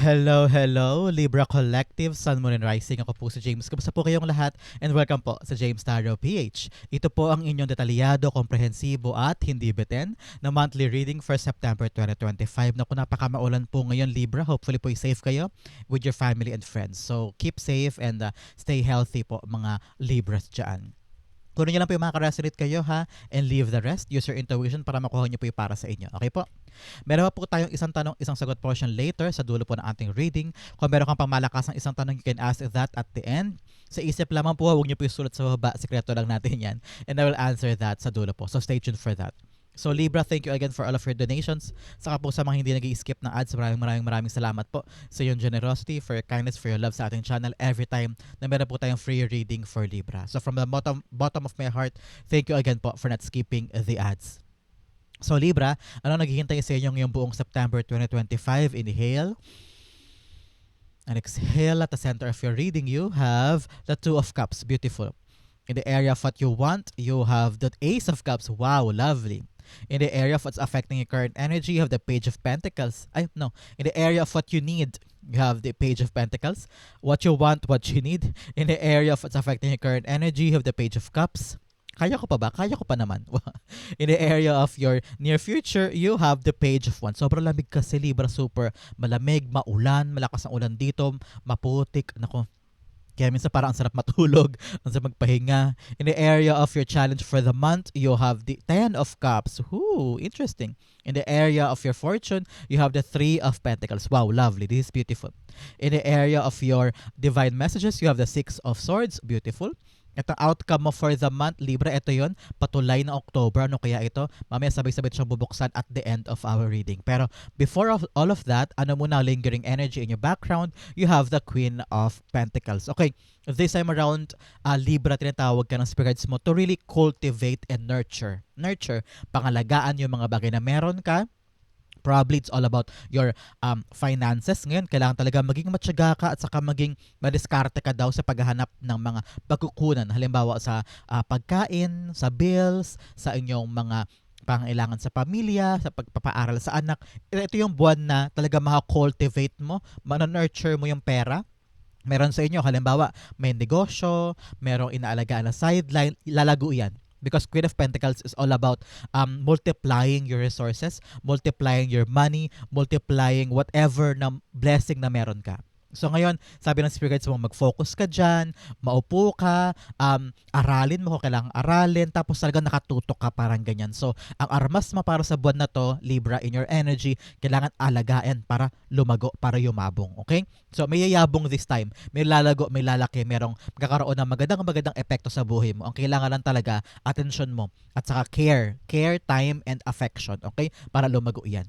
Hello, hello, Libra Collective, Sun, Moon, and Rising. Ako po si James. Kamusta po kayong lahat? And welcome po sa James Tarot PH. Ito po ang inyong detalyado, komprehensibo at hindi beten na monthly reading for September 2025. Naku, napakamaulan po ngayon, Libra. Hopefully po safe kayo with your family and friends. So keep safe and uh, stay healthy po mga Libras dyan. Kunin niyo lang po yung mga ka-resonate kayo ha and leave the rest. Use your intuition para makuha niyo po yung para sa inyo. Okay po? Meron pa po tayong isang tanong, isang sagot portion later sa dulo po ng ating reading. Kung meron kang pangmalakas ng isang tanong, you can ask that at the end. Sa isip lamang po, huwag niyo po isulat sa baba. Sekreto lang natin yan. And I will answer that sa dulo po. So stay tuned for that. So Libra, thank you again for all of your donations. Saka po sa mga hindi nag skip ng ads, maraming maraming maraming salamat po sa iyong generosity, for your kindness, for your love sa ating channel every time na meron po tayong free reading for Libra. So from the bottom bottom of my heart, thank you again po for not skipping the ads. So Libra, ano naghihintay sa inyo ngayong buong September 2025? Inhale. And exhale at the center of your reading, you have the Two of Cups. Beautiful. In the area of what you want, you have the Ace of Cups. Wow, lovely. In the area of what's affecting your current energy, you have the Page of Pentacles. I no. In the area of what you need, you have the Page of Pentacles. What you want, what you need. In the area of what's affecting your current energy, you have the Page of Cups. Kaya ko pa ba? Kaya ko pa naman. In the area of your near future, you have the page of one. Sobrang lamig kasi Libra, super malamig, maulan, malakas ang ulan dito, maputik. Nako, kaya minsan parang ang sarap matulog, ang sarap magpahinga. In the area of your challenge for the month, you have the Ten of Cups. Ooh, interesting. In the area of your fortune, you have the Three of Pentacles. Wow, lovely. This is beautiful. In the area of your divine messages, you have the Six of Swords. Beautiful. Ito outcome mo for the month, Libra. Ito yon patulay na October. Ano kaya ito? Mamaya sabay-sabay siyang bubuksan at the end of our reading. Pero before of all of that, ano muna lingering energy in your background? You have the Queen of Pentacles. Okay, this time around, uh, Libra, tinatawag ka ng spirits mo to really cultivate and nurture. Nurture, pangalagaan yung mga bagay na meron ka Probably it's all about your um, finances. Ngayon, kailangan talaga maging matyaga ka at saka maging madiskarte ka daw sa paghahanap ng mga pagkukunan. Halimbawa sa uh, pagkain, sa bills, sa inyong mga pangailangan sa pamilya, sa pagpapaaral sa anak. Ito yung buwan na talaga maka-cultivate mo, mananurture mo yung pera. Meron sa inyo, halimbawa, may negosyo, merong inaalagaan na sideline, lalago yan because Queen of Pentacles is all about um, multiplying your resources, multiplying your money, multiplying whatever na blessing na meron ka. So ngayon, sabi ng spirits mo, mag-focus ka dyan, maupo ka, um, aralin mo kung kailangan aralin, tapos talaga nakatutok ka parang ganyan. So, ang armas mo para sa buwan na to, Libra, in your energy, kailangan alagain para lumago, para yumabong. Okay? So, may yayabong this time. May lalago, may lalaki, merong magkakaroon ng magandang magandang epekto sa buhay mo. Ang kailangan lang talaga, attention mo, at saka care. Care, time, and affection. Okay? Para lumago yan.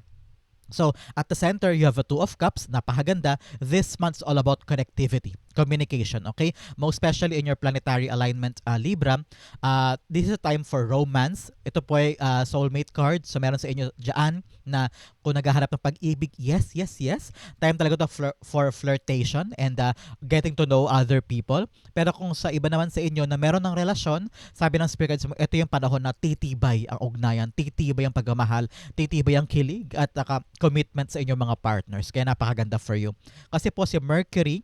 So, at the center, you have a Two of Cups. Napakaganda. This month's all about connectivity, communication, okay? Most especially in your planetary alignment, uh, Libra, uh, this is a time for romance. Ito po ay uh, soulmate card. So, meron sa inyo dyan na kung naghahanap ng pag-ibig, yes, yes, yes. Time talaga to flir- for flirtation and uh, getting to know other people. Pero kung sa iba naman sa inyo na meron ng relasyon, sabi ng spirits mo, ito yung panahon na titibay ang ugnayan, titibay ang pagmamahal, titibay ang kilig, at uh, commitment sa inyong mga partners. Kaya napakaganda for you. Kasi po si Mercury,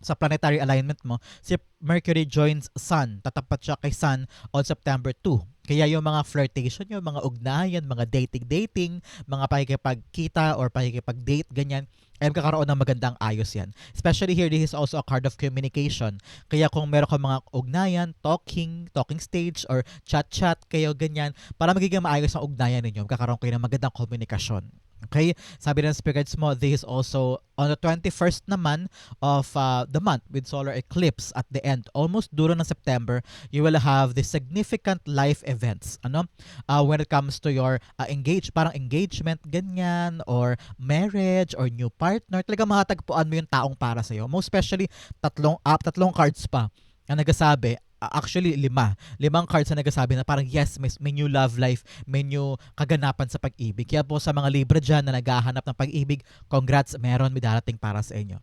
sa planetary alignment mo, si Mercury joins Sun. Tatapat siya kay Sun on September 2. Kaya yung mga flirtation, yung mga ugnayan, mga dating-dating, mga pakikipagkita or pakikipag-date, ganyan, ay magkakaroon ng magandang ayos yan. Especially here, this is also a card of communication. Kaya kung meron kang mga ugnayan, talking, talking stage, or chat-chat kayo, ganyan, para magiging maayos ang ugnayan ninyo, magkakaroon kayo ng magandang komunikasyon. Okay? Sabi ng spirits mo, this is also on the 21st naman of uh, the month with solar eclipse at the end, almost dulo ng September, you will have the significant life events. Ano? Uh, when it comes to your uh, engage, parang engagement, ganyan, or marriage, or new partner, talaga makatagpuan mo yung taong para sa'yo. Most especially, tatlong, uh, tatlong cards pa ang nagsasabi, actually lima. Limang cards na nagsasabi na parang yes, may, may new love life, may new kaganapan sa pag-ibig. Kaya po sa mga Libra dyan na naghahanap ng pag-ibig, congrats, meron may darating para sa inyo.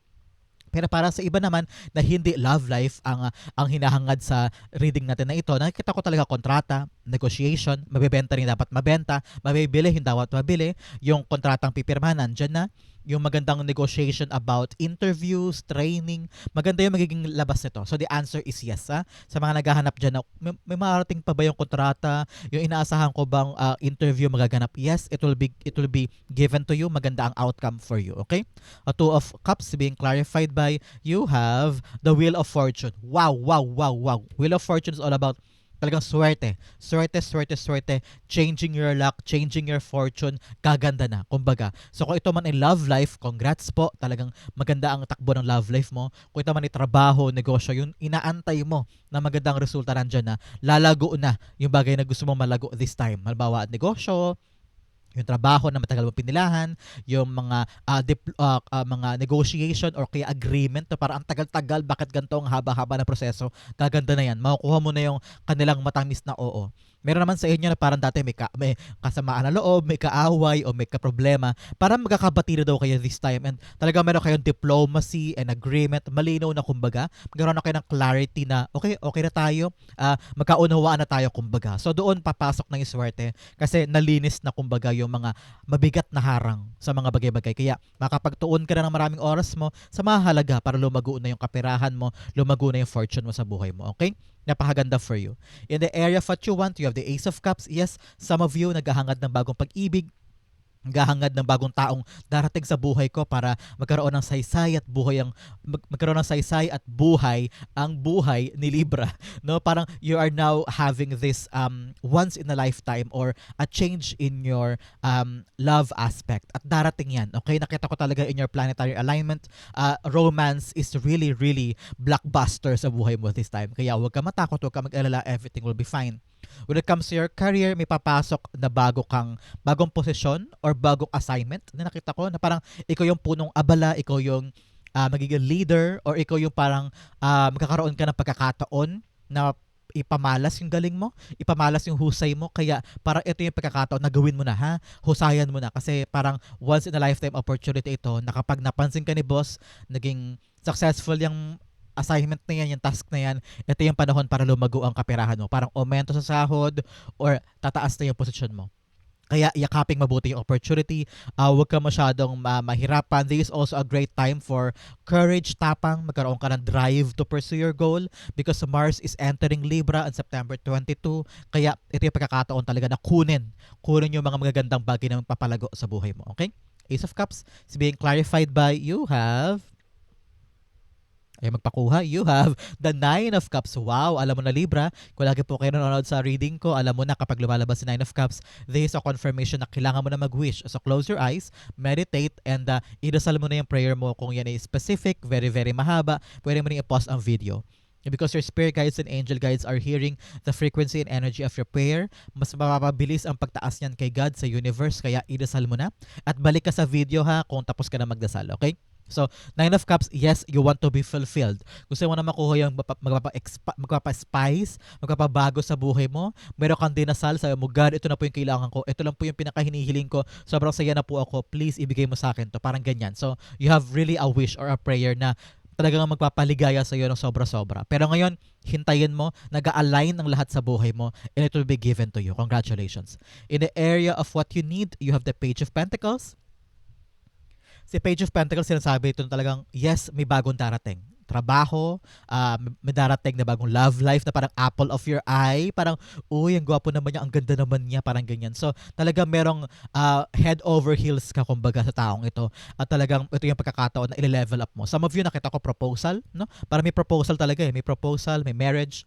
Pero para sa iba naman na hindi love life ang ang hinahangad sa reading natin na ito, nakikita ko talaga kontrata, negotiation, mabebenta rin dapat mabenta, mabibili hindi dapat mabili, yung kontratang pipirmahan nandyan na, yung magandang negotiation about interviews, training, maganda yung magiging labas nito. So the answer is yes. Ha? Sa mga naghahanap dyan, may, may marating pa ba yung kontrata? Yung inaasahan ko bang ah, interview magaganap? Yes, it will be it will be given to you. Maganda ang outcome for you. Okay? A two of cups being clarified by you have the wheel of fortune. Wow, wow, wow, wow. Wheel of fortune is all about talagang swerte. Swerte, swerte, swerte. Changing your luck, changing your fortune. Gaganda na, kumbaga. So kung ito man ay love life, congrats po. Talagang maganda ang takbo ng love life mo. Kung ito man ay trabaho, negosyo, yun inaantay mo na magandang resulta nandyan na. Lalago na yung bagay na gusto mong malago this time. Halimbawa, negosyo, yung trabaho na matagal mo pinilahan, yung mga ah, dip- ah, ah, mga negotiation or kaya agreement na parang ang tagal-tagal, bakit ganito ang haba-haba na proseso, gaganda na yan. Makukuha mo na yung kanilang matamis na oo. Meron naman sa inyo na parang dati may, ka, may kasamaan na loob, may kaaway o may kaproblema. Parang magkakabati na daw kayo this time and talaga meron kayong diplomacy and agreement, malinaw na kumbaga. Magkaroon na kayo ng clarity na okay, okay na tayo, ah, magkaunawaan na tayo kumbaga. So doon papasok na yung swerte kasi nalinis na kumbaga yung mga mabigat na harang sa mga bagay-bagay. Kaya makapagtuon ka na ng maraming oras mo sa mahalaga para lumago na yung kapirahan mo, lumago na yung fortune mo sa buhay mo. Okay? Napakaganda for you. In the area of what you want, you have the Ace of Cups. Yes, some of you naghahangad ng bagong pag-ibig, naghahangad ng bagong taong darating sa buhay ko para magkaroon ng saysay at buhay ang mag- magkaroon ng saysay at buhay ang buhay ni Libra. No parang you are now having this um once in a lifetime or a change in your um love aspect. At darating yan okay? Nakita ko talaga in your planetary alignment uh, romance is really really blockbuster sa buhay mo this time. Kaya huwag ka matakot huwag ka mag-alala everything will be fine when it comes to your career may papasok na bago kang bagong posisyon or bagong assignment na nakita ko na parang ikaw yung punong abala, ikaw yung ah, magiging leader or ikaw yung parang ah, magkakaroon ka ng pagkakataon na ipamalas yung galing mo, ipamalas yung husay mo. Kaya parang ito yung pagkakataon na gawin mo na ha, husayan mo na. Kasi parang once in a lifetime opportunity ito na kapag napansin ka ni boss, naging successful yung assignment na yan, yung task na yan, ito yung panahon para lumago ang kapirahan mo. Parang aumento sa sahod or tataas na yung posisyon mo. Kaya yakaping mabuti yung opportunity. Uh, huwag ka masyadong ma- mahirapan. This is also a great time for courage, tapang, magkaroon ka ng drive to pursue your goal because Mars is entering Libra on September 22. Kaya ito yung pagkakataon talaga na kunin. Kunin yung mga magagandang bagay na papalago sa buhay mo. Okay? Ace of Cups is being clarified by you have ay magpakuha, you have the Nine of Cups. Wow, alam mo na Libra, kung lagi po kayo nanonood sa reading ko, alam mo na kapag lumalabas si Nine of Cups, this is a confirmation na kailangan mo na mag-wish. So close your eyes, meditate, and uh, idasal mo na yung prayer mo kung yan ay specific, very, very mahaba, pwede mo na i-pause ang video. Because your spirit guides and angel guides are hearing the frequency and energy of your prayer, mas mapapabilis ang pagtaas niyan kay God sa universe, kaya idasal mo na. At balik ka sa video ha kung tapos ka na magdasal, okay? So, Nine of Cups, yes, you want to be fulfilled. Gusto mo na makuha yung magpapa-spice, magpapabago sa buhay mo. Meron kang dinasal, sabi mo, God, ito na po yung kailangan ko. Ito lang po yung pinakahinihiling ko. Sobrang saya na po ako. Please, ibigay mo sa akin to. Parang ganyan. So, you have really a wish or a prayer na talagang magpapaligaya sa iyo ng sobra-sobra. Pero ngayon, hintayin mo, nag-align ang lahat sa buhay mo, and it will be given to you. Congratulations. In the area of what you need, you have the Page of Pentacles, si Page of Pentacles sinasabi ito talagang, yes, may bagong darating. Trabaho, ah, may darating na bagong love life na parang apple of your eye. Parang, uy, ang gwapo naman niya, ang ganda naman niya, parang ganyan. So, talaga merong ah, head over heels ka, kumbaga, sa taong ito. At talagang ito yung pagkakataon na i-level up mo. Some of you, nakita ko proposal, no? Para may proposal talaga eh. May proposal, may marriage,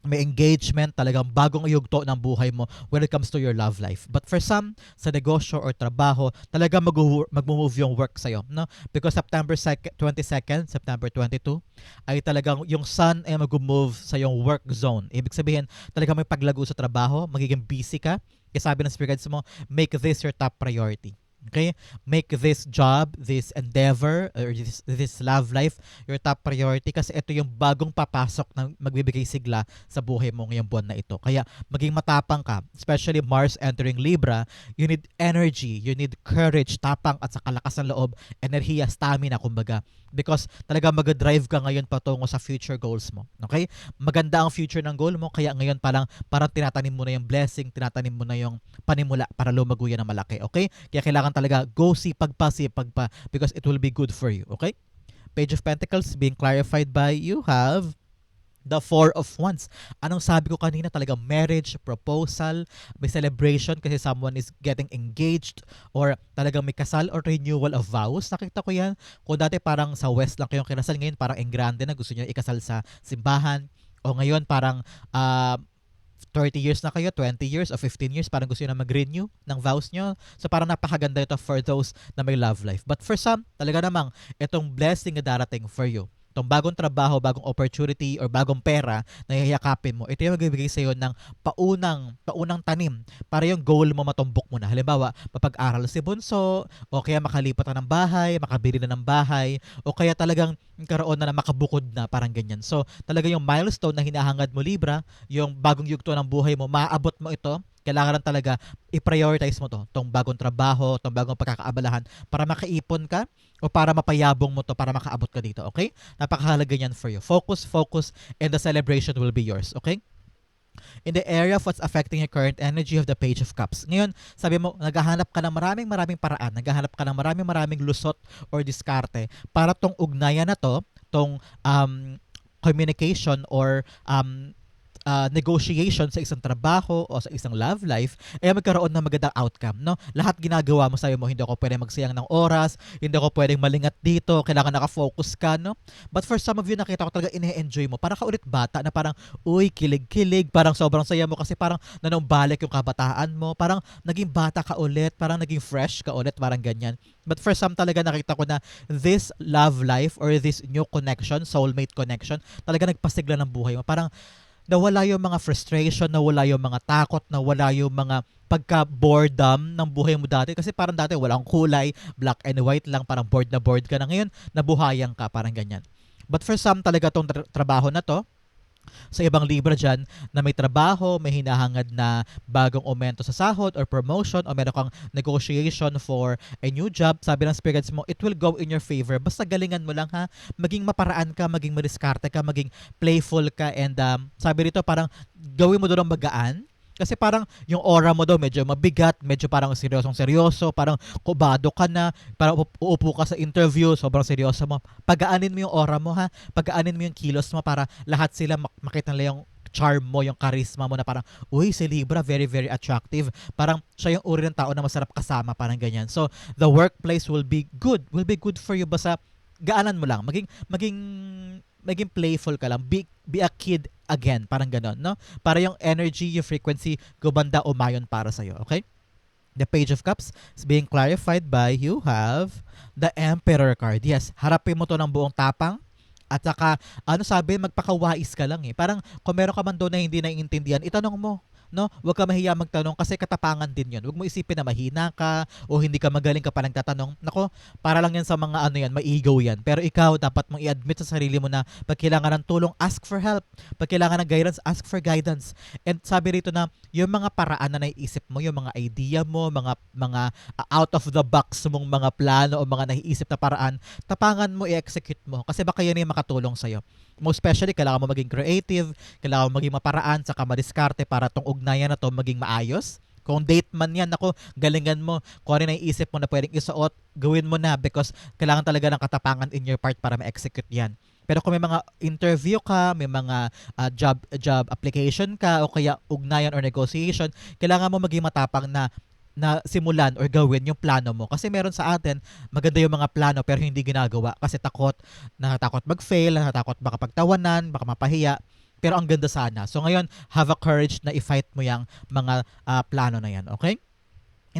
may engagement, talagang bagong yugto ng buhay mo when it comes to your love life. But for some, sa negosyo or trabaho, talaga mag- mag-move yung work sa'yo. No? Because September 2nd, 22nd, September 22, ay talagang yung sun ay mag-move sa yung work zone. Ibig sabihin, talaga may paglago sa trabaho, magiging busy ka. Kaya sabi ng spirit guides mo, make this your top priority. Okay? Make this job, this endeavor, or this, this love life your top priority kasi ito yung bagong papasok na magbibigay sigla sa buhay mo ngayong buwan na ito. Kaya maging matapang ka, especially Mars entering Libra, you need energy, you need courage, tapang at sa kalakas ng loob, enerhiya, stamina kumbaga. Because talaga mag-drive ka ngayon patungo sa future goals mo. Okay? Maganda ang future ng goal mo, kaya ngayon parang, parang tinatanim mo na yung blessing, tinatanim mo na yung panimula para lumago yan ng malaki. Okay? Kaya kailangan talaga go sipag pa, sipag pa because it will be good for you. Okay? Page of Pentacles being clarified by you have the Four of Wands. Anong sabi ko kanina talaga marriage, proposal, may celebration kasi someone is getting engaged or talagang may kasal or renewal of vows. Nakita ko yan. Kung dati parang sa West lang kayong kinasal, ngayon parang engrande na gusto niyo ikasal sa simbahan. O ngayon parang ah, 30 years na kayo, 20 years o 15 years, parang gusto nyo na mag-renew ng vows nyo. So parang napakaganda ito for those na may love life. But for some, talaga namang itong blessing na darating for you. Itong bagong trabaho, bagong opportunity, or bagong pera na hihiyakapin mo, ito yung magbibigay sa iyo ng paunang, paunang tanim para yung goal mo matumbok mo na. Halimbawa, mapag-aral si Bunso, o kaya makalipat na ng bahay, makabili na ng bahay, o kaya talagang karoon na na makabukod na, parang ganyan. So, talaga yung milestone na hinahangad mo Libra, yung bagong yugto ng buhay mo, maaabot mo ito, kailangan lang talaga i-prioritize mo to, tong bagong trabaho, tong bagong pagkakaabalahan para makaipon ka o para mapayabong mo to para makaabot ka dito, okay? Napakahalaga yan for you. Focus, focus, and the celebration will be yours, okay? In the area of what's affecting your current energy of the Page of Cups. Ngayon, sabi mo, naghahanap ka ng maraming maraming paraan, naghahanap ka ng maraming maraming lusot or diskarte para tong ugnayan na to, tong um, communication or um, uh, negotiation sa isang trabaho o sa isang love life ay magkaroon ng magandang outcome no? Lahat ginagawa mo sa mo hindi ako pwedeng magsayang ng oras hindi ako pwedeng malingat dito kailangan naka-focus ka no? But for some of you nakita ko talaga ine-enjoy mo. Para ka ulit bata na parang uy kilig-kilig parang sobrang saya mo kasi parang nanumbalik yung kabataan mo. Parang naging bata ka ulit parang naging fresh ka ulit parang ganyan. But for some talaga nakita ko na this love life or this new connection soulmate connection talaga nagpasigla ng buhay mo. Parang nawala yung mga frustration, nawala yung mga takot, nawala yung mga pagka-boredom ng buhay mo dati. Kasi parang dati walang kulay, black and white lang, parang bored na bored ka na. Ngayon, nabuhayan ka, parang ganyan. But for some talaga tong tra- trabaho na to, sa ibang Libra dyan na may trabaho, may hinahangad na bagong aumento sa sahod or promotion o meron kang negotiation for a new job, sabi ng spirits mo, it will go in your favor. Basta galingan mo lang ha, maging maparaan ka, maging madiskarte ka, maging playful ka and um, sabi rito parang gawin mo doon magaan kasi parang yung aura mo daw medyo mabigat, medyo parang seryosong seryoso, parang kubado ka na, parang uup- uupo ka sa interview, sobrang seryoso mo. Pagaanin mo yung aura mo ha, pagaanin mo yung kilos mo para lahat sila mak- makita nila yung charm mo, yung charisma mo na parang, uy, si Libra, very, very attractive. Parang siya yung uri ng tao na masarap kasama, parang ganyan. So, the workplace will be good, will be good for you. Basta, gaanan mo lang. Maging, maging, maging playful ka lang. Be, be a kid again. Parang ganon, no? Para yung energy, yung frequency, gumanda umayon para sa'yo. Okay? The Page of Cups is being clarified by you have the Emperor card. Yes, harapin mo to ng buong tapang. At saka, ano sabi, magpakawais ka lang eh. Parang kung meron ka man doon na hindi naiintindihan, itanong mo. No? Huwag ka mahiya magtanong kasi katapangan din yun. Huwag mo isipin na mahina ka o hindi ka magaling ka pa nagtatanong. Nako, para lang yan sa mga ano yan, ma-ego yan. Pero ikaw, dapat mong i-admit sa sarili mo na pag kailangan ng tulong, ask for help. Pag kailangan ng guidance, ask for guidance. And sabi rito na, yung mga paraan na naiisip mo, yung mga idea mo, mga mga uh, out of the box mong mga plano o mga naiisip na paraan, tapangan mo, i-execute mo. Kasi baka yan yung makatulong sa'yo. Most especially, kailangan mo maging creative, kailangan mo maging maparaan, saka madiskarte para tong ugnayan na to maging maayos. Kung date man yan, ako, galingan mo. Kung ano yung naiisip mo na pwedeng isuot, gawin mo na because kailangan talaga ng katapangan in your part para ma-execute yan. Pero kung may mga interview ka, may mga ah, job job application ka o kaya ugnayan or negotiation, kailangan mo maging matapang na na simulan or gawin yung plano mo. Kasi meron sa atin, maganda yung mga plano pero hindi ginagawa kasi takot, natatakot mag-fail, natatakot baka pagtawanan, baka mapahiya. Pero ang ganda sana. So ngayon, have a courage na i-fight mo yung mga ah, plano na yan. Okay?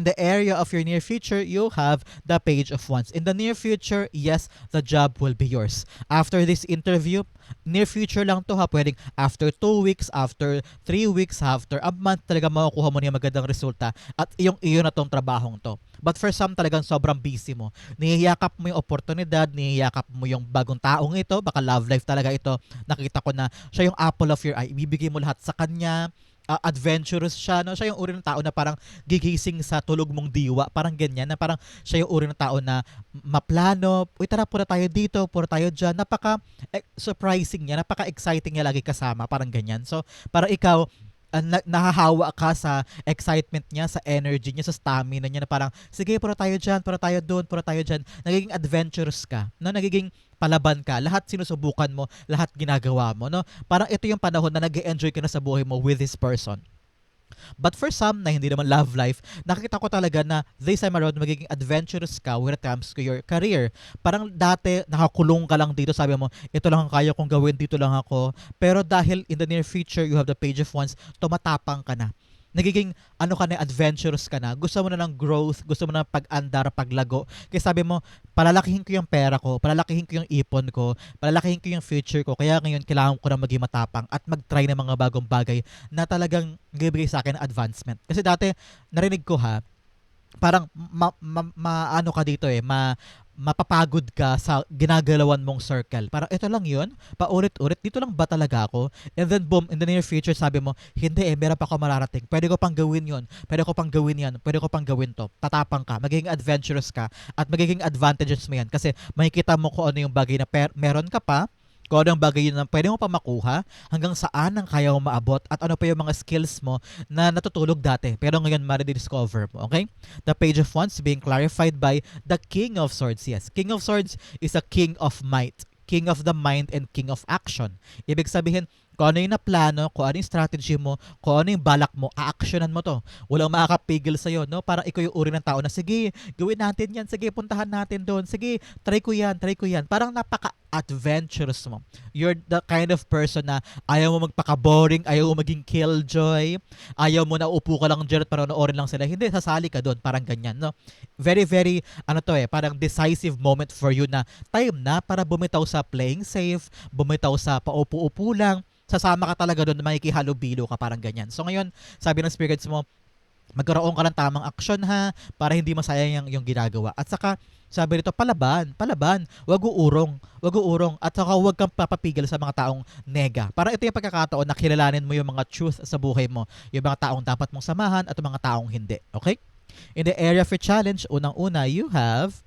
In the area of your near future, you have the page of wands. In the near future, yes, the job will be yours. After this interview, near future lang to ha, pwedeng after 2 weeks, after 3 weeks, after a month, talaga makukuha mo yung magandang resulta at iyong iyo na tong trabahong to. But for some, talagang sobrang busy mo. Niyayakap mo yung oportunidad, niyayakap mo yung bagong taong ito, baka love life talaga ito. Nakita ko na siya yung apple of your eye. Ibibigay mo lahat sa kanya, uh, adventurous siya, no? Siya yung uri ng tao na parang gigising sa tulog mong diwa, parang ganyan, na parang siya yung uri ng tao na maplano, uy tara, pura tayo dito, pura tayo dyan, napaka eh, surprising niya, napaka exciting niya lagi kasama, parang ganyan. So, parang ikaw, uh, na- nahahawa ka sa excitement niya, sa energy niya, sa stamina niya na parang, sige, puro tayo dyan, puro tayo doon, puro tayo dyan. Nagiging adventurous ka, no? nagiging palaban ka, lahat sinusubukan mo, lahat ginagawa mo. No? Parang ito yung panahon na nag enjoy ka na sa buhay mo with this person. But for some na hindi naman love life, nakita ko talaga na this time around magiging adventurous ka when it comes to your career. Parang dati nakakulong ka lang dito, sabi mo, ito lang ang kaya kong gawin, dito lang ako. Pero dahil in the near future you have the page of wands, tumatapang ka na nagiging ano ka na adventurous ka na. Gusto mo na ng growth gusto mo na pag-andar paglago. Kaya sabi mo palalakihin ko yung pera ko palalakihin ko yung ipon ko palalakihin ko yung future ko. Kaya ngayon kailangan ko na maging matapang at mag-try ng mga bagong bagay na talagang bibigay sa akin advancement. Kasi dati narinig ko ha parang ma, ma, ma- ano ka dito eh ma mapapagod ka sa ginagalawan mong circle. Parang ito lang yun, paulit-ulit, dito lang ba talaga ako? And then boom, in the near future, sabi mo, hindi eh, meron pa ako mararating. Pwede ko pang gawin yon pwede ko pang gawin yan, pwede ko pang gawin to. Tatapang ka, magiging adventurous ka, at magiging advantages mo yan. Kasi makikita mo kung ano yung bagay na per- meron ka pa, kung anong bagay yun na pwede mo pa makuha, hanggang saan ang kaya mo maabot, at ano pa yung mga skills mo na natutulog dati, pero ngayon ma-rediscover mo, okay? The page of wands being clarified by the King of Swords. Yes, King of Swords is a king of might, king of the mind, and king of action. Ibig sabihin, kung ano yung naplano, kung ano yung strategy mo, kung ano yung balak mo, a-actionan mo to. Walang makakapigil sa'yo, no? Parang ikaw yung uri ng tao na, sige, gawin natin yan, sige, puntahan natin doon, sige, try ko yan, try ko yan. Parang napaka-adventurous mo. You're the kind of person na ayaw mo magpaka-boring, ayaw mo maging killjoy, ayaw mo na upo ka lang dyan at panonoorin lang sila. Hindi, sasali ka doon, parang ganyan, no? Very, very, ano to eh, parang decisive moment for you na time na para bumitaw sa playing safe, bumitaw sa paupo-upo lang, sasama ka talaga doon, makikihalubilo ka, parang ganyan. So ngayon, sabi ng spirits mo, magkaroon ka ng tamang aksyon ha, para hindi masayang yung, yung ginagawa. At saka, sabi rito, palaban, palaban, wag uurong, wag uurong, at saka wag kang papapigil sa mga taong nega. Para ito yung pagkakataon na kilalanin mo yung mga truth sa buhay mo, yung mga taong dapat mong samahan at yung mga taong hindi. Okay? In the area for challenge, unang-una, you have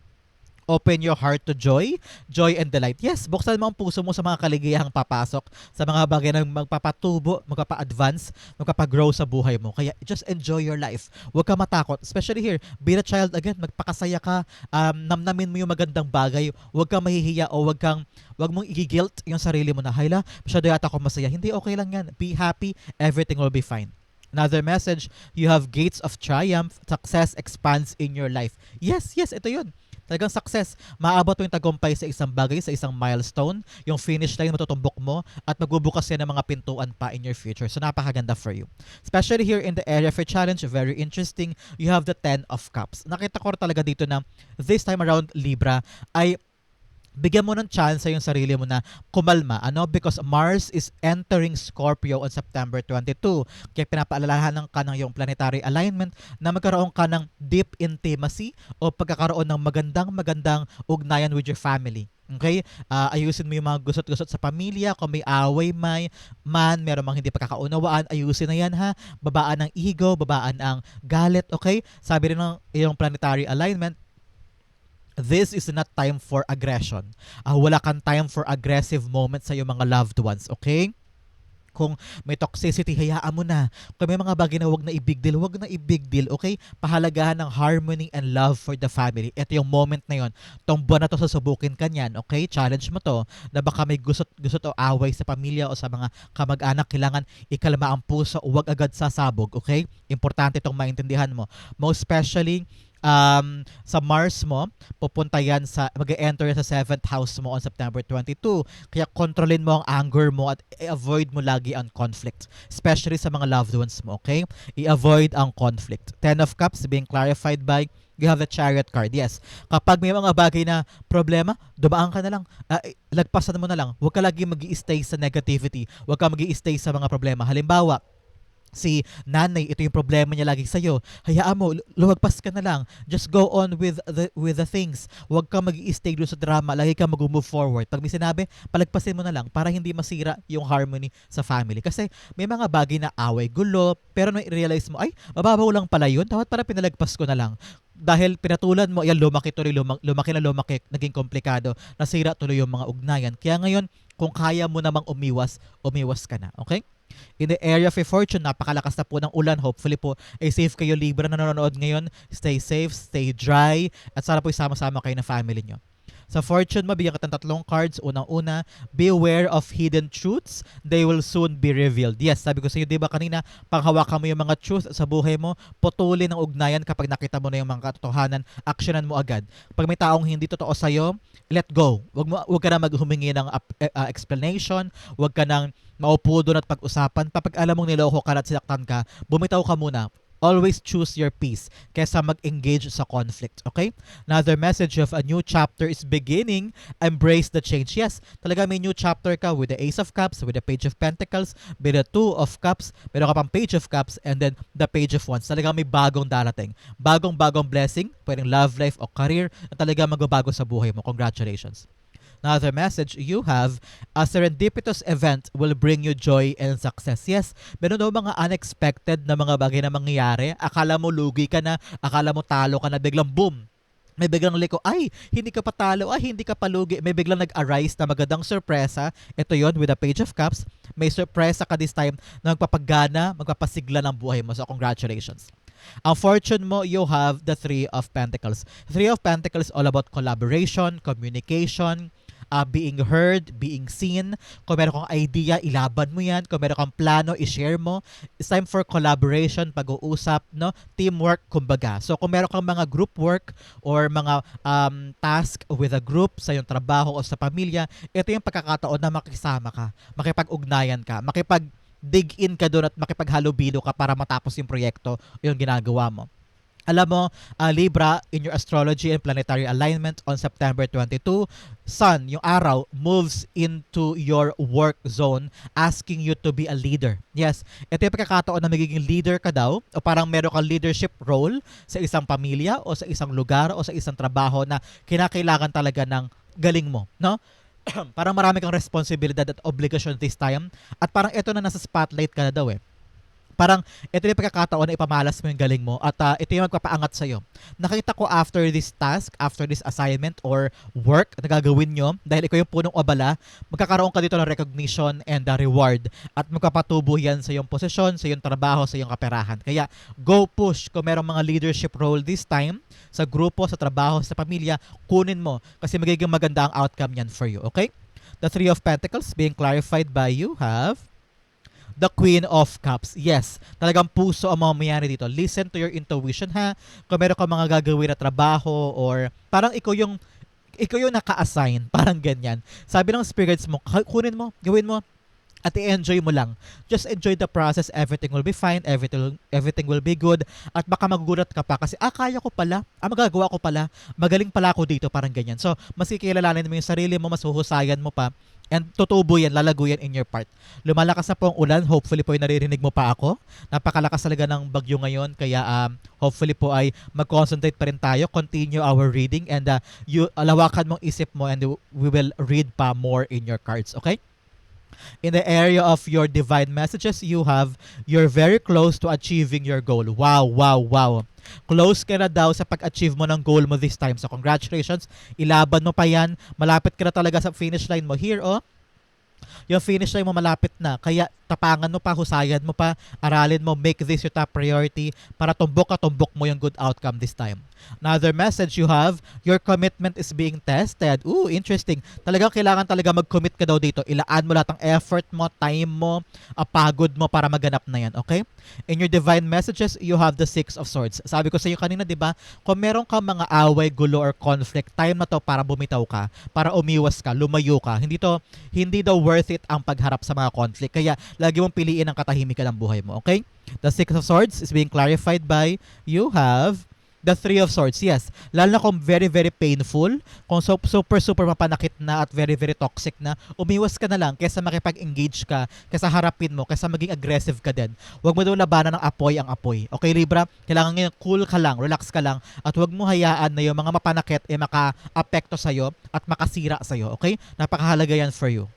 Open your heart to joy, joy and delight. Yes, buksan mo ang puso mo sa mga kaligayahang papasok, sa mga bagay na magpapatubo, magpapa-advance, magpapa-grow sa buhay mo. Kaya just enjoy your life. Huwag ka matakot. Especially here, be a child again, magpakasaya ka, um, namnamin mo yung magandang bagay. Huwag kang mahihiya o huwag kang, huwag mong i-guilt yung sarili mo na, hayla, masyado yata ako masaya. Hindi, okay lang yan. Be happy, everything will be fine. Another message, you have gates of triumph, success expands in your life. Yes, yes, ito yun Talagang success. Maabot mo yung tagumpay sa isang bagay, sa isang milestone. Yung finish line matutumbok mo at magbubukas yan ng mga pintuan pa in your future. So napakaganda for you. Especially here in the area for challenge, very interesting. You have the 10 of cups. Nakita ko talaga dito na this time around Libra ay bigyan mo ng chance yung sarili mo na kumalma. Ano? Because Mars is entering Scorpio on September 22. Kaya pinapaalalahanan ka ng yung planetary alignment na magkaroon ka ng deep intimacy o pagkakaroon ng magandang magandang ugnayan with your family. Okay? Uh, ayusin mo yung mga gusot-gusot sa pamilya. Kung may away may man, meron mang hindi pagkakaunawaan, ayusin na yan ha. Babaan ng ego, babaan ang galit. Okay? Sabi rin ng yung planetary alignment, this is not time for aggression. Uh, wala kang time for aggressive moments sa iyong mga loved ones, okay? Kung may toxicity, hayaan mo na. Kung may mga bagay na wag na i-big deal, wag na i-big deal, okay? Pahalagahan ng harmony and love for the family. Ito yung moment na yon. Tong buwan na to susubukin ka niyan, okay? Challenge mo to na baka may gusot, gusot o away sa pamilya o sa mga kamag-anak. Kailangan ikalma ang puso, wag agad sasabog, okay? Importante itong maintindihan mo. Most especially, um, sa Mars mo, pupunta yan sa, mag-enter sa 7th house mo on September 22. Kaya kontrolin mo ang anger mo at i-avoid mo lagi ang conflict. Especially sa mga loved ones mo, okay? I-avoid ang conflict. Ten of Cups being clarified by you have the chariot card. Yes. Kapag may mga bagay na problema, dumaan ka na lang. Eh, lagpasan mo na lang. Huwag ka lagi mag stay sa negativity. Huwag ka mag stay sa mga problema. Halimbawa, si nanay, ito yung problema niya lagi sa'yo. Hayaan mo, lu- lumagpas ka na lang. Just go on with the with the things. Huwag ka mag stay doon sa drama. Lagi ka mag-move forward. Pag may sinabi, palagpasin mo na lang para hindi masira yung harmony sa family. Kasi may mga bagay na away, gulo, pero nung realize mo, ay, mababaw lang pala yun. Dapat para pinalagpas ko na lang. Dahil pinatulan mo, yan, lumaki tuloy, lumaki, lumaki na lumaki, naging komplikado, nasira tuloy yung mga ugnayan. Kaya ngayon, kung kaya mo namang umiwas, umiwas ka na. Okay? In the area of fortune, napakalakas na po ng ulan. Hopefully po, ay safe kayo Libra na nanonood ngayon. Stay safe, stay dry, at sana po isama-sama kayo ng family nyo. Sa fortune, mabigyan ka ng tatlong cards. Unang-una, beware of hidden truths. They will soon be revealed. Yes, sabi ko sa iyo, di ba kanina, panghawakan mo yung mga truth sa buhay mo, putulin ang ugnayan kapag nakita mo na yung mga katotohanan, actionan mo agad. Pag may taong hindi totoo sa'yo, let go. Wag, mo, wag ka na maghumingi ng ah, explanation, wag ka nang maupo doon at pag-usapan. Kapag alam mong niloko ka at sinaktan ka, bumitaw ka muna. Always choose your peace kesa mag-engage sa conflict. Okay? Another message of a new chapter is beginning. Embrace the change. Yes, talaga may new chapter ka with the Ace of Cups, with the Page of Pentacles, with the Two of Cups, meron ka pang Page of Cups, and then the Page of Wands. Talaga may bagong darating. Bagong-bagong blessing, pwedeng love life o career, na talaga magbabago sa buhay mo. Congratulations. Another message you have, a serendipitous event will bring you joy and success. Yes, meron daw mga unexpected na mga bagay na mangyayari. Akala mo lugi ka na, akala mo talo ka na, biglang boom, may biglang liko, ay, hindi ka patalo, ay, hindi ka palugi. May biglang nag-arise na magandang sorpresa. Ito yon with the Page of Cups. May sorpresa ka this time na magpapagana, magpapasigla ng buhay mo. So, congratulations. Ang fortune mo, you have the Three of Pentacles. Three of Pentacles all about collaboration, communication, uh, being heard, being seen. Kung meron kang idea, ilaban mo yan. Kung meron kang plano, i-share mo. It's time for collaboration, pag-uusap, no? teamwork, kumbaga. So kung meron kang mga group work or mga um, task with a group sa iyong trabaho o sa pamilya, ito yung pagkakataon na makisama ka, makipag-ugnayan ka, makipag dig in ka doon at makipaghalubilo ka para matapos yung proyekto yung ginagawa mo. Alam mo, ah, Libra, in your astrology and planetary alignment on September 22, Sun, yung araw, moves into your work zone asking you to be a leader. Yes, ito yung pagkakataon na magiging leader ka daw o parang meron kang leadership role sa isang pamilya o sa isang lugar o sa isang trabaho na kinakailangan talaga ng galing mo, no? parang marami kang responsibilidad at obligasyon this time at parang ito na nasa spotlight ka na daw eh parang ito yung pagkakataon na ipamalas mo yung galing mo at ah, ito yung magpapaangat sa'yo. Nakita ko after this task, after this assignment or work na gagawin nyo, dahil ikaw yung punong abala, magkakaroon ka dito ng recognition and the reward at magpapatubo yan sa iyong posisyon, sa iyong trabaho, sa iyong kaperahan. Kaya go push kung merong mga leadership role this time sa grupo, sa trabaho, sa pamilya, kunin mo kasi magiging maganda ang outcome yan for you. Okay? The Three of Pentacles being clarified by you have the Queen of Cups. Yes, talagang puso ang mga mayari dito. Listen to your intuition ha. Kung meron ka mga gagawin na trabaho or parang ikaw yung ikaw yung naka-assign, parang ganyan. Sabi ng spirits mo, "K- kunin mo, gawin mo, at i-enjoy mo lang. Just enjoy the process. Everything will be fine. Everything, everything will be good. At baka magugulat ka pa kasi, ah, kaya ko pala. Ah, magagawa ko pala. Magaling pala ako dito. Parang ganyan. So, mas kikilalanin mo yung sarili mo, mas huhusayan mo pa. And tutubo yan, lalago yan in your part. Lumalakas na po ang ulan. Hopefully po ay naririnig mo pa ako. Napakalakas talaga ng bagyo ngayon. Kaya um, hopefully po ay mag-concentrate pa rin tayo. Continue our reading and uh, you, lawakan mong isip mo and we will read pa more in your cards. Okay? In the area of your divine messages, you have, you're very close to achieving your goal. Wow, wow, wow. Close ka na daw sa pag-achieve mo ng goal mo this time. So, congratulations. Ilaban mo pa yan. Malapit ka na talaga sa finish line mo. Here, oh. Yung finish line mo malapit na. Kaya, tapangan mo pa, husayan mo pa, aralin mo, make this your top priority para tumbok ka tumbok mo yung good outcome this time. Another message you have, your commitment is being tested. Ooh, interesting. Talagang kailangan talaga mag-commit ka daw dito. Ilaan mo lahat ng effort mo, time mo, ah, pagod mo para maganap na yan, okay? In your divine messages, you have the Six of Swords. Sabi ko sa iyo kanina, di ba, kung meron ka mga away, gulo, or conflict, time na to para bumitaw ka, para umiwas ka, lumayo ka. Hindi to, hindi daw worth it ang pagharap sa mga conflict. Kaya, lagi mong piliin ang katahimikan ng buhay mo, okay? The Six of Swords is being clarified by you have the Three of Swords. Yes, lalo na kung very, very painful, kung so, super, super mapanakit na at very, very toxic na, umiwas ka na lang kaysa makipag-engage ka, kaysa harapin mo, kaysa maging aggressive ka din. Huwag mo daw labanan ng apoy ang apoy. Okay, Libra? Kailangan ngayon cool ka lang, relax ka lang, at huwag mo hayaan na yung mga mapanakit ay maka-apekto sa'yo at makasira sa'yo. Okay? Napakahalaga yan for you.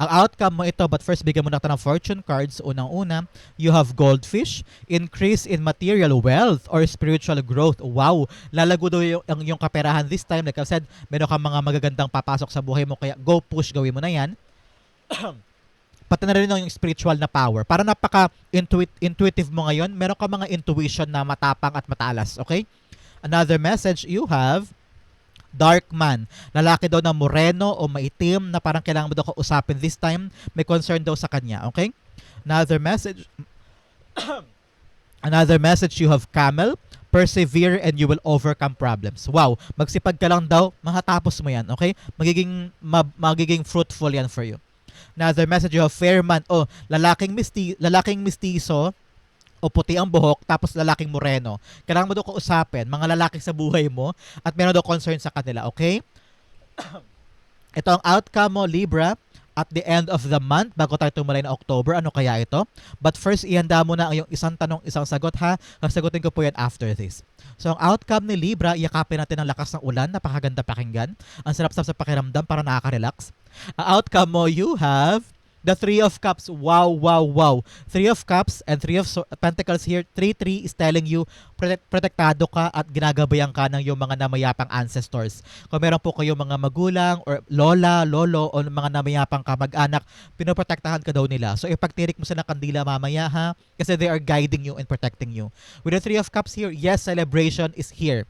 Ang outcome mo ito, but first bigyan mo na ng fortune cards. Unang-una, you have goldfish, increase in material wealth or spiritual growth. Wow! Lalago daw yung, yung, yung kaperahan this time. Like I said, meron kang mga magagandang papasok sa buhay mo, kaya go push, gawin mo na yan. Pati na rin yung spiritual na power. Para napaka intuitive mo ngayon, meron ka mga intuition na matapang at matalas. Okay? Another message you have, dark man. Lalaki daw na moreno o maitim na parang kailangan mo daw kausapin this time. May concern daw sa kanya, okay? Another message Another message you have camel. Persevere and you will overcome problems. Wow, magsipag ka lang daw, mahatapos mo yan, okay? Magiging ma- magiging fruitful yan for you. Another message you have fair man. Oh, lalaking misti lalaking mistiso o puti ang buhok tapos lalaking moreno. Kailangan mo daw kausapin mga lalaki sa buhay mo at meron daw concern sa kanila, okay? Ito ang outcome mo, Libra, at the end of the month bago tayo tumulay na October. Ano kaya ito? But first, ihanda mo na ang iyong isang tanong, isang sagot ha. Sasagutin ko po yan after this. So, ang outcome ni Libra, iyakapin natin ang lakas ng ulan. Napakaganda pakinggan. Ang sarap-sarap sa pakiramdam para nakaka-relax. Ang outcome mo, you have The Three of Cups. Wow, wow, wow. Three of Cups and Three of Pentacles here. 3-3 is telling you protect- protektado ka at ginagabayan ka ng yung mga namayapang ancestors. Kung meron po kayo mga magulang or lola, lolo o mga namayapang kamag-anak, pinoprotektahan ka daw nila. So ipagtirik mo sila ng kandila mamaya ha kasi they are guiding you and protecting you. With the Three of Cups here, yes, celebration is here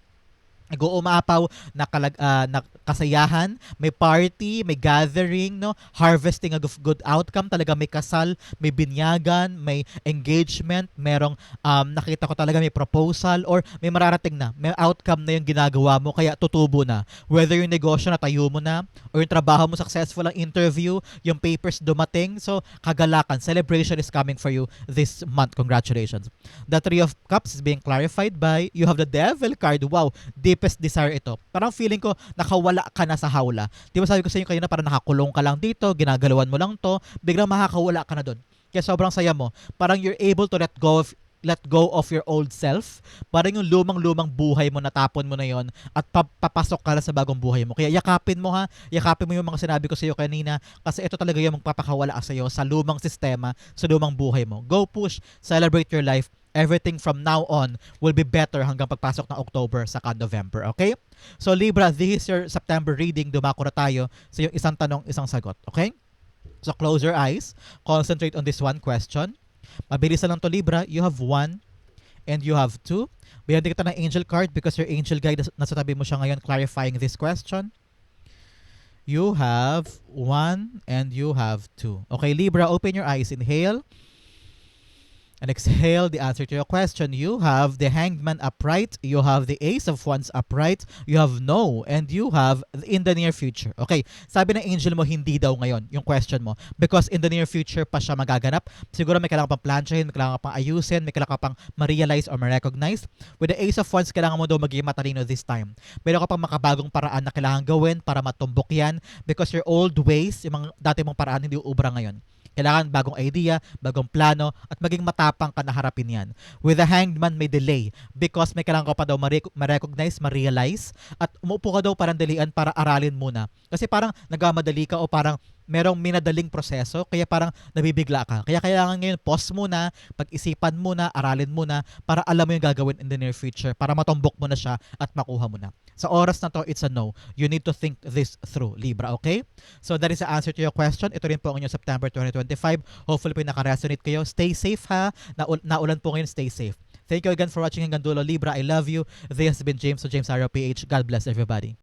nag-uumapaw na, kalag, ah, na kasayahan, may party, may gathering, no? harvesting a good outcome, talaga may kasal, may binyagan, may engagement, merong um, nakita ko talaga may proposal or may mararating na, may outcome na yung ginagawa mo kaya tutubo na. Whether yung negosyo na tayo mo na or yung trabaho mo successful ang interview, yung papers dumating, so kagalakan, celebration is coming for you this month. Congratulations. The Three of Cups is being clarified by you have the Devil card. Wow, deepest desire ito. Parang feeling ko nakawala ka na sa hawla. Di ba sabi ko sa inyo kanina parang nakakulong ka lang dito, ginagalawan mo lang to, biglang makakawala ka na doon. Kaya sobrang saya mo. Parang you're able to let go of let go of your old self. Parang yung lumang-lumang buhay mo, natapon mo na yon at pa- papasok ka na sa bagong buhay mo. Kaya yakapin mo ha, yakapin mo yung mga sinabi ko sa iyo kanina kasi ito talaga yung magpapakawala sa iyo sa lumang sistema, sa lumang buhay mo. Go push, celebrate your life. Everything from now on will be better hanggang pagpasok ng October saka November, okay? So Libra, this is your September reading. Dumako na tayo sa yung isang tanong, isang sagot, okay? So close your eyes, concentrate on this one question. Mabilis lang to Libra. You have one and you have two. Bigyan kita ng angel card because your angel guide nas- nasa tabi mo siya ngayon clarifying this question. You have one and you have two. Okay, Libra, open your eyes. Inhale. And exhale the answer to your question. You have the hanged man upright. You have the ace of wands upright. You have no. And you have in the near future. Okay. Sabi ng angel mo, hindi daw ngayon yung question mo. Because in the near future pa siya magaganap. Siguro may kailangan pang plansyahin, may kailangan pang ayusin, may kailangan pang ma-realize or ma-recognize. With the ace of wands, kailangan mo daw maging matalino this time. Meron ka pang makabagong paraan na kailangan gawin para matumbok yan. Because your old ways, yung mga dati mong paraan, hindi uubra ngayon. Kailangan bagong idea, bagong plano, at maging matapang ka na harapin yan. With the hanged man, may delay because may kailangan ka pa daw ma-rec- ma-recognize, ma-realize, at umupo ka daw parang dalian para aralin muna. Kasi parang nagmamadali ka o parang merong minadaling proseso, kaya parang nabibigla ka. Kaya kailangan ngayon, pause muna, pag-isipan muna, aralin muna, para alam mo yung gagawin in the near future, para matumbok mo na siya at makuha mo na. Sa oras na to, it's a no. You need to think this through, Libra, okay? So that is the answer to your question. Ito rin po ang inyong September 2025. Hopefully po naka-resonate kayo. Stay safe ha. Naul- naulan po ngayon, stay safe. Thank you again for watching hanggang dulo, Libra. I love you. This has been James, so James Arrow PH. God bless everybody.